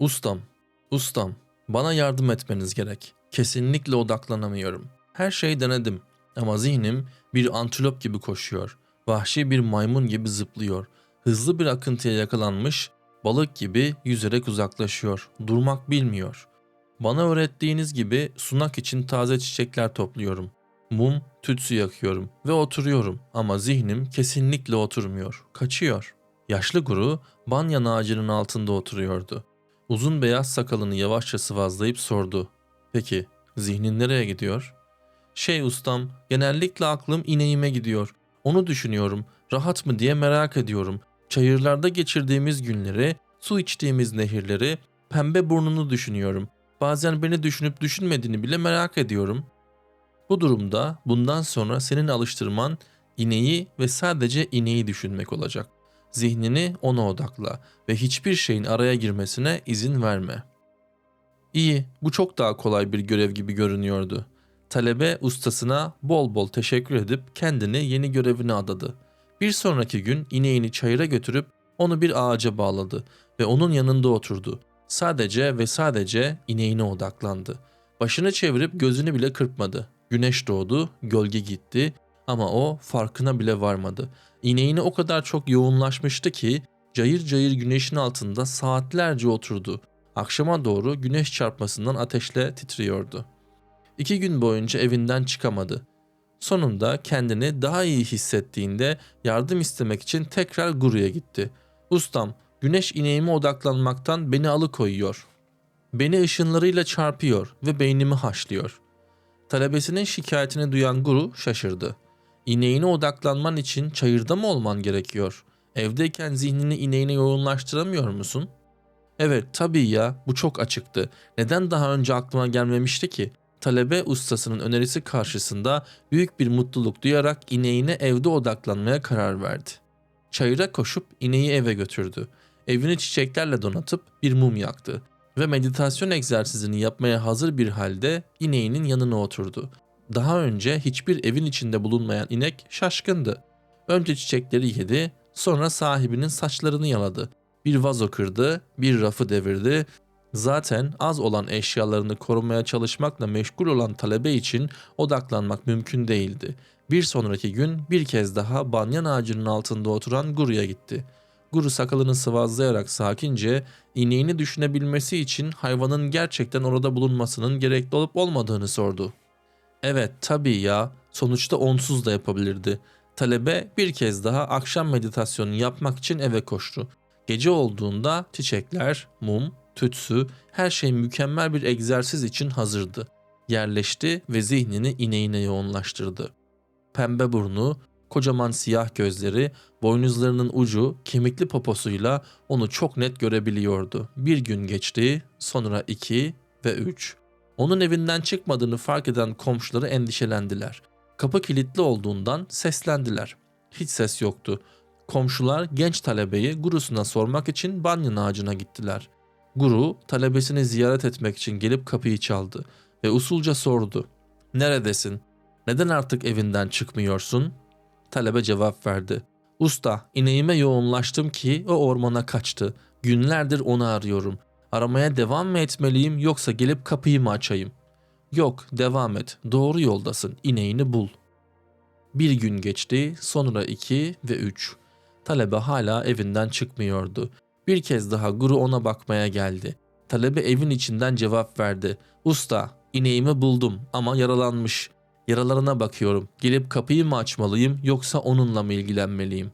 Ustam, ustam, bana yardım etmeniz gerek. Kesinlikle odaklanamıyorum. Her şeyi denedim ama zihnim bir antilop gibi koşuyor. Vahşi bir maymun gibi zıplıyor. Hızlı bir akıntıya yakalanmış, balık gibi yüzerek uzaklaşıyor. Durmak bilmiyor. Bana öğrettiğiniz gibi sunak için taze çiçekler topluyorum. Mum, tütsü yakıyorum ve oturuyorum ama zihnim kesinlikle oturmuyor. Kaçıyor. Yaşlı guru banyan ağacının altında oturuyordu. Uzun beyaz sakalını yavaşça sıvazlayıp sordu. Peki zihnin nereye gidiyor? Şey ustam, genellikle aklım ineğime gidiyor. Onu düşünüyorum. Rahat mı diye merak ediyorum. Çayırlarda geçirdiğimiz günleri, su içtiğimiz nehirleri, pembe burnunu düşünüyorum. Bazen beni düşünüp düşünmediğini bile merak ediyorum. Bu durumda bundan sonra senin alıştırman ineği ve sadece ineği düşünmek olacak. Zihnini ona odakla ve hiçbir şeyin araya girmesine izin verme. İyi, bu çok daha kolay bir görev gibi görünüyordu. Talebe ustasına bol bol teşekkür edip kendini yeni görevine adadı. Bir sonraki gün ineğini çayıra götürüp onu bir ağaca bağladı ve onun yanında oturdu. Sadece ve sadece ineğine odaklandı. Başını çevirip gözünü bile kırpmadı. Güneş doğdu, gölge gitti ama o farkına bile varmadı. İneğine o kadar çok yoğunlaşmıştı ki cayır cayır güneşin altında saatlerce oturdu. Akşama doğru güneş çarpmasından ateşle titriyordu. İki gün boyunca evinden çıkamadı. Sonunda kendini daha iyi hissettiğinde yardım istemek için tekrar Guru'ya gitti. Ustam, güneş ineğime odaklanmaktan beni alıkoyuyor. Beni ışınlarıyla çarpıyor ve beynimi haşlıyor. Talebesinin şikayetini duyan Guru şaşırdı. İneğine odaklanman için çayırda mı olman gerekiyor? Evdeyken zihnini ineğine yoğunlaştıramıyor musun? Evet tabii ya bu çok açıktı. Neden daha önce aklıma gelmemişti ki? Talebe ustasının önerisi karşısında büyük bir mutluluk duyarak ineğine evde odaklanmaya karar verdi. Çayıra koşup ineği eve götürdü. Evini çiçeklerle donatıp bir mum yaktı ve meditasyon egzersizini yapmaya hazır bir halde ineğinin yanına oturdu. Daha önce hiçbir evin içinde bulunmayan inek şaşkındı. Önce çiçekleri yedi, sonra sahibinin saçlarını yaladı. Bir vazo kırdı, bir rafı devirdi. Zaten az olan eşyalarını korumaya çalışmakla meşgul olan talebe için odaklanmak mümkün değildi. Bir sonraki gün bir kez daha banyan ağacının altında oturan Guru'ya gitti. Guru sakalını sıvazlayarak sakince ineğini düşünebilmesi için hayvanın gerçekten orada bulunmasının gerekli olup olmadığını sordu. Evet tabii ya sonuçta onsuz da yapabilirdi. Talebe bir kez daha akşam meditasyonu yapmak için eve koştu. Gece olduğunda çiçekler, mum, tütsü her şey mükemmel bir egzersiz için hazırdı. Yerleşti ve zihnini ineğine yoğunlaştırdı. Pembe burnu, kocaman siyah gözleri, boynuzlarının ucu, kemikli poposuyla onu çok net görebiliyordu. Bir gün geçti, sonra iki ve üç. Onun evinden çıkmadığını fark eden komşuları endişelendiler. Kapı kilitli olduğundan seslendiler. Hiç ses yoktu. Komşular genç talebeyi gurusuna sormak için banyan ağacına gittiler. Guru talebesini ziyaret etmek için gelip kapıyı çaldı ve usulca sordu. Neredesin? Neden artık evinden çıkmıyorsun? Talebe cevap verdi. Usta, ineğime yoğunlaştım ki o ormana kaçtı. Günlerdir onu arıyorum. Aramaya devam mı etmeliyim yoksa gelip kapıyı mı açayım? Yok, devam et. Doğru yoldasın. İneğini bul. Bir gün geçti, sonra iki ve üç. Talebe hala evinden çıkmıyordu. Bir kez daha guru ona bakmaya geldi. Talebe evin içinden cevap verdi. Usta, ineğimi buldum ama yaralanmış. Yaralarına bakıyorum. Gelip kapıyı mı açmalıyım yoksa onunla mı ilgilenmeliyim?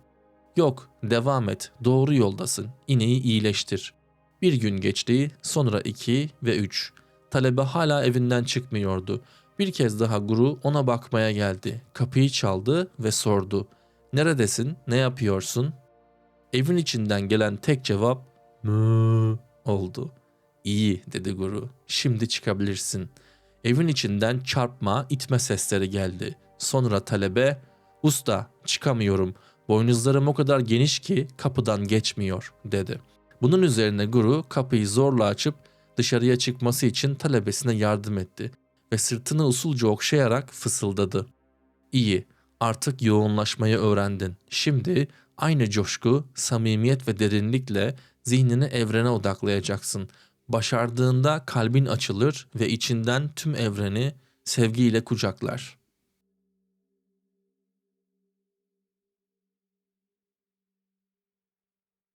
Yok, devam et. Doğru yoldasın. İneği iyileştir. Bir gün geçti, sonra iki ve üç. Talebe hala evinden çıkmıyordu. Bir kez daha guru ona bakmaya geldi. Kapıyı çaldı ve sordu. Neredesin? Ne yapıyorsun? Evin içinden gelen tek cevap mı oldu. İyi dedi guru. Şimdi çıkabilirsin. Evin içinden çarpma, itme sesleri geldi. Sonra talebe, usta çıkamıyorum. Boynuzlarım o kadar geniş ki kapıdan geçmiyor dedi. Bunun üzerine guru kapıyı zorla açıp dışarıya çıkması için talebesine yardım etti ve sırtını usulca okşayarak fısıldadı. İyi, artık yoğunlaşmayı öğrendin. Şimdi aynı coşku, samimiyet ve derinlikle zihnini evrene odaklayacaksın. Başardığında kalbin açılır ve içinden tüm evreni sevgiyle kucaklar.